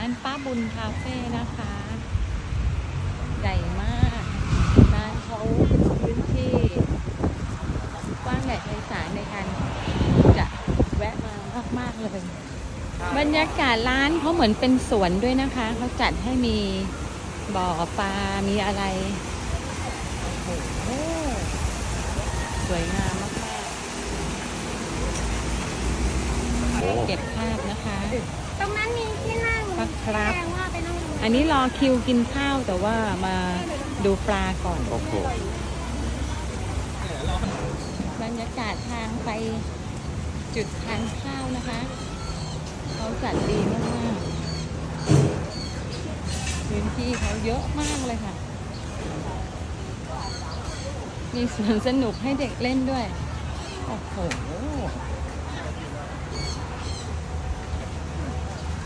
ร้านป้าบุญคาเฟ่นะคะ ใหญ่มากร้านเขาพื้นที่กว้างใหญ่ไพศาลในการจะแวะมามากๆเลยบรรยากาศร้านเขาเหมือนเป็นสวนด้วยนะคะ เขาจัดให้มีบ่อปลา มีอะไรโอ้โหสวยงามมากโอ้ๆเก็บภาพนะคะ ตรงนั้นมีที่นั่ง ปลาครับแสดงว่าไปนั่งตรงนั้นอันนี้รอคิวกินข้าวแต่ว่ามาดูปลาก่อน โอ้โหบรรยากาศทางไปจุดทานข้าวนะคะ เขาจัดดีมากๆพื้นที่เขาเยอะมากเลยค่ะ มีสวนสนุกให้เด็กเล่นด้วย โอ้โห